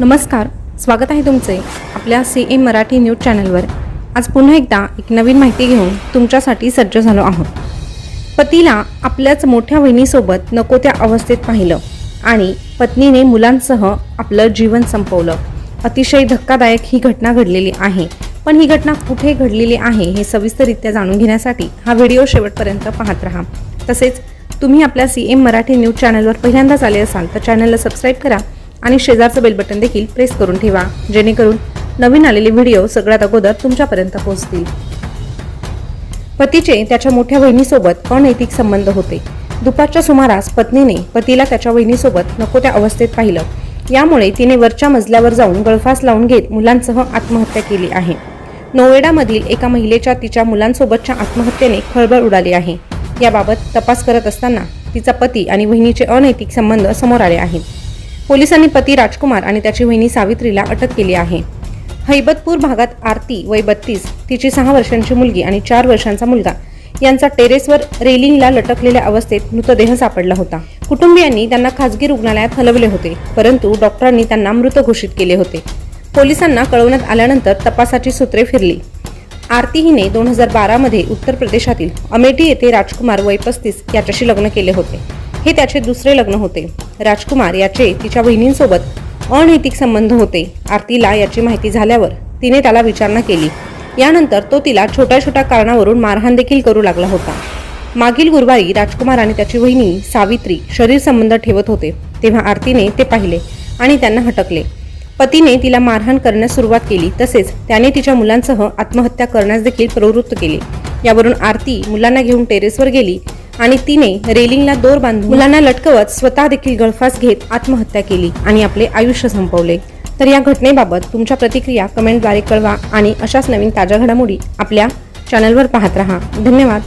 नमस्कार स्वागत आहे तुमचे आपल्या सी एम मराठी न्यूज चॅनलवर. आज पुन्हा एकदा एक नवीन माहिती घेऊन तुमच्यासाठी सज्ज झालो आहोत. पतीला आपल्याच मोठ्या वहिनीसोबत नको त्या अवस्थेत पाहिलं आणि पत्नीने मुलांसह आपलं जीवन संपवलं. अतिशय धक्कादायक ही घटना घडलेली आहे पण ही घटना कुठे घडलेली आहे हे सविस्तररित्या जाणून घेण्यासाठी हा व्हिडिओ शेवटपर्यंत पाहत राहा. तसेच तुम्ही आपल्या सी एम मराठी न्यूज चॅनलवर पहिल्यांदाच आले असाल तर चॅनलला सबस्क्राईब करा आणि शेजारचं बेल बटन देखील प्रेस करून ठेवा जेणेकरून नवीन आलेले व्हिडिओ सगळ्यात अगोदर तुमच्यापर्यंत पोहोचतील. पतीचे त्याच्या मोठ्या बहिणीसोबत अनैतिक संबंध होते. दुपारच्या सुमारास पत्नीने पतीला त्याच्या वहिनीसोबत नको त्या अवस्थेत पाहिलं. यामुळे तिने वरच्या मजल्यावर जाऊन गळफास लावून घेत मुलांसह आत्महत्या केली आहे. नोएडामधील एका महिलेच्या तिच्या मुलांसोबतच्या आत्महत्येने खळबळ उडाली आहे. याबाबत तपास करत असताना तिचा पती आणि वहिनीचे अनैतिक संबंध समोर आले आहेत. पोलिसांनी पती राजकुमार आणि त्याची वहिनी सावित्रीला अटक केली आहे. हैबतपूर भागात आरती वय बत्तीस तिची सहा वर्षांची मुलगी आणि चार वर्षांचा मुलगा यांचा टेरेसवर रेलिंगला लटकलेल्या अवस्थेत मृतदेह सापडला होता. कुटुंबियांनी त्यांना खासगी रुग्णालयात हलवले होते परंतु डॉक्टरांनी त्यांना मृत घोषित केले होते. पोलिसांना कळवण्यात आल्यानंतर तपासाची सूत्रे फिरली. आरती हिने दोन हजार बारामध्ये उत्तर प्रदेशातील अमेठी येथे राजकुमार वय पस्तीस याच्याशी लग्न केले होते. हे त्याचे दुसरे लग्न होते. राजकुमार याचे तिच्या बहिणींसोबत अनैतिक संबंध होते. आरतीला याची माहिती झाल्यावर तिने त्याला विचारणा केली. यानंतर तो तिला छोट्या छोट्या कारणावरून मारहाण देखील करू लागला होता. मागील गुरुवारी राजकुमार आणि त्याची वहिनी सावित्री शरीर संबंध ठेवत होते. तेव्हा आरतीने ते पाहिले आणि त्यांना हटकले. पतीने तिला मारहाण करण्यास सुरुवात केली. तसेच त्याने तिच्या मुलांसह आत्महत्या करण्यास देखील प्रवृत्त केले. यावरून आरती मुलांना घेऊन टेरेसवर गेली. आणि तिने रेलिंगला दोर बांधून मुलांना लटकवत स्वतः देखील गळफास घेत आत्महत्या केली आणि आपले आयुष्य संपवले. तर या घटनेबाबत तुमच्या प्रतिक्रिया कमेंटद्वारे कळवा आणि अशाच नवीन ताज्या घडामोडी आपल्या चॅनलवर पाहत रहा. धन्यवाद.